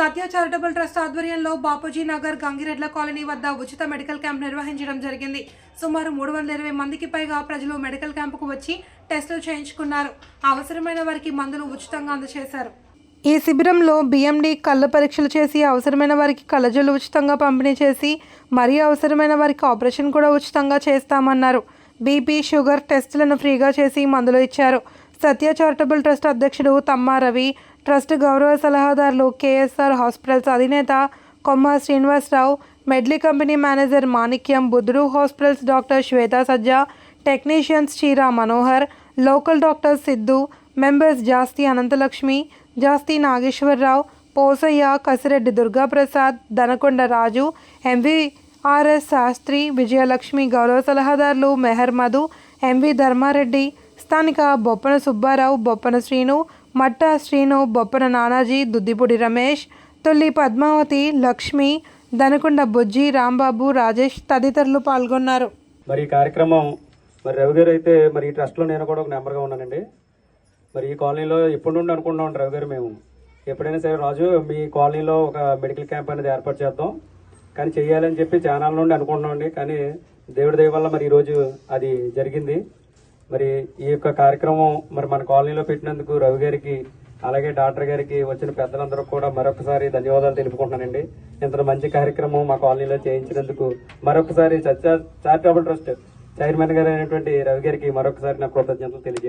సత్య charitable trust ఆధ్వర్యంలో Bapuji Nagar Gangiredla colony వద్ద ఉచిత మెడికల్ క్యాంప్ నిర్వహించడం జరిగింది. సుమారు మూడు వందల ఇరవై మందికి పైగా ప్రజలు మెడికల్ క్యాంపుకు వచ్చి టెస్టులు చేయించుకున్నారు. అవసరమైన వారికి మందులు ఉచితంగా అందజేశారు. ఈ శిబిరంలో బిఎండి కళ్ళ పరీక్షలు చేసి అవసరమైన వారికి కళ్ళజోలు ఉచితంగా పంపిణీ చేసి మరీ అవసరమైన వారికి ఆపరేషన్ కూడా ఉచితంగా చేస్తామన్నారు. బీపీ షుగర్ టెస్టులను ఫ్రీగా చేసి మందులు ఇచ్చారు. సత్య చారిటబుల్ ట్రస్ట్ అధ్యక్షుడు తమ్మా రవి ట్రస్ట్ గౌరవ సలహాదారులు కేఎస్ఆర్ హాస్పిటల్స్ అధినేత Komma Srinivasarao Medley company manager Manikyam Buddhudu hospitals doctor Shweta Sajja technicians Cheera Manohar local doctor Siddhu members Jasthi Ananthalakshmi Jasthi Nageswararao Posaiah Kasireddy Durgaprasad Danakonda Raju MVRS Sastry Vijayalakshmi గౌరవ సలహాదారులు Meher Madhu MV Dharmareddy స్థానిక బొప్పన సుబ్బారావు బొప్పన శ్రీను మట్ట శ్రీను బొప్పన నానాజీ దుద్దిపూడి రమేష్ తొల్లి పద్మావతి లక్ష్మి దనకొండ బుజ్జి రాంబాబు రాజేష్ తదితరులు పాల్గొన్నారు. మరి ఈ కార్యక్రమం మరి రవి గారు అయితే మరి ఈ ట్రస్ట్లో నేను కూడా ఒక నెంబర్గా ఉన్నానండి. మరి ఈ కాలనీలో ఎప్పుడు నుండి అనుకుంటున్నాం రవి గారు మేము? ఎప్పుడైనా సరే రాజు మీ కాలనీలో ఒక మెడికల్ క్యాంప్ అనేది ఏర్పాటు చేద్దాం. కానీ చేయాలని చెప్పి ఛానల్ నుండి అనుకుంటున్నామండి కానీ దేవుడి దయ వల్ల మరి ఈరోజు అది జరిగింది. మరి ఈ యొక్క కార్యక్రమం మరి మన కాలనీలో పెట్టినందుకు రవి గారికి అలాగే డాక్టర్ గారికి వచ్చిన పెద్దలందరూ కూడా మరొకసారి ధన్యవాదాలు తెలుపుకుంటున్నానండి. ఇంత మంచి కార్యక్రమం మా కాలనీలో చేయించినందుకు మరొకసారి సత్య చారిటబుల్ ట్రస్ట్ చైర్మన్ గారు అయినటువంటి రవి గారికి మరొకసారి నా కృతజ్ఞతలు తెలియజేస్తాను